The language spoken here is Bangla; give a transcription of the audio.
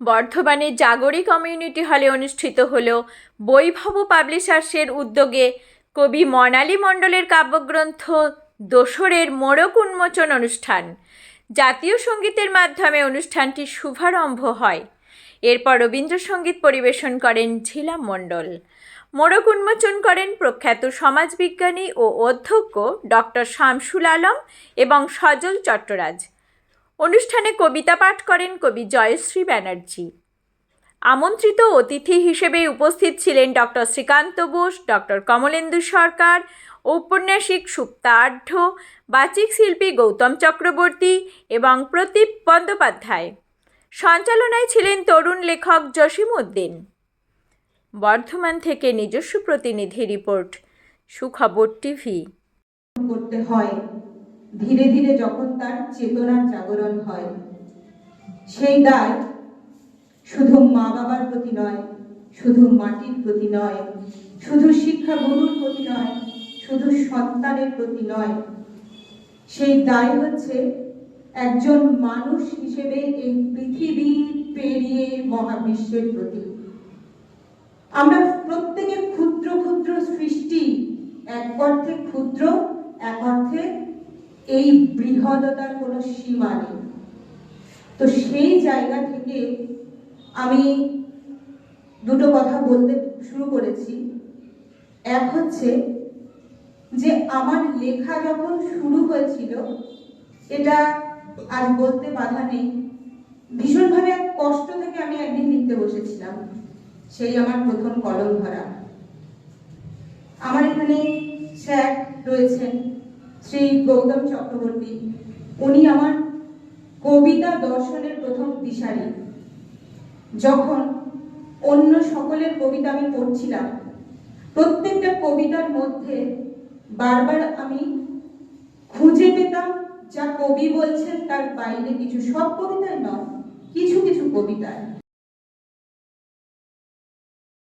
বর্ধমানের জাগরি কমিউনিটি হলে অনুষ্ঠিত হল বৈভব পাবলিশার্সের উদ্যোগে কবি মনালী মণ্ডলের কাব্যগ্রন্থ দোসরের মোড়ক উন্মোচন অনুষ্ঠান। জাতীয় সঙ্গীতের মাধ্যমে অনুষ্ঠানটি শুভারম্ভ হয়। এরপর রবীন্দ্রসঙ্গীত পরিবেশন করেন ঝিলাম মণ্ডল। মোড়ক উন্মোচন করেন প্রখ্যাত সমাজবিজ্ঞানী ও অধ্যক্ষ ডক্টর শামসুল আলম এবং সজল চট্টরাজ। অনুষ্ঠানে কবিতা পাঠ করেন কবি জয়শ্রী ব্যানার্জি। আমন্ত্রিত অতিথি হিসেবে উপস্থিত ছিলেন ডক্টর শ্রীকান্ত বোস, ডক্টর কমলেন্দু সরকার, ঔপন্যাসিক সুপ্তা আঢ্য, বাচিক শিল্পী গৌতম চক্রবর্তী এবং প্রদীপ বন্দ্যোপাধ্যায়। সঞ্চালনায় ছিলেন তরুণ লেখক জসিম উদ্দিন। বর্ধমান থেকে নিজস্ব প্রতিনিধি রিপোর্ট, সুখবর টিভি। করতে হয়। ধীরে ধীরে যখন তার চেতনার জাগরণ হয়, সেই দায় শুধু মা বাবার প্রতি নয়, শুধু মাটির প্রতি নয়, শুধু শিক্ষা গুরুর প্রতি নয়, শুধু সন্তানের প্রতি নয়, সেই দায় হচ্ছে একজন মানুষ হিসেবে এই পৃথিবী পেরিয়ে মহাবিশ্বের প্রতি। আমরা প্রত্যেকে ক্ষুদ্র ক্ষুদ্র সৃষ্টি এক অর্থে ক্ষুদ্র এই বৃহদতার কোনো সীমা নেই। তো সেই জায়গা থেকে আমি দুটো কথা বলতে শুরু করেছি। এক হচ্ছে যে আমার লেখা যখন শুরু হয়েছিল, এটা আজ বলতে বাধা নেই। ভীষণভাবে এক কষ্ট থেকে আমি একদিন লিখতে বসেছিলাম, সেই আমার প্রথম কলম ধরা। আমার এখানে স্যার রয়েছেন। শ্রী গৌতম চক্রবর্তী। উনি আমার কবিতা দর্শনের প্রথম দিশারি। যখন অন্য সকলের কবিতা আমি পড়ছিলাম, প্রত্যেকটা কবিতার মধ্যে বারবার আমি খুঁজে পেতাম যা কবি বলছেন তার বাইরে কিছু। সব কবিতায় নয়, কিছু কিছু কবিতায়।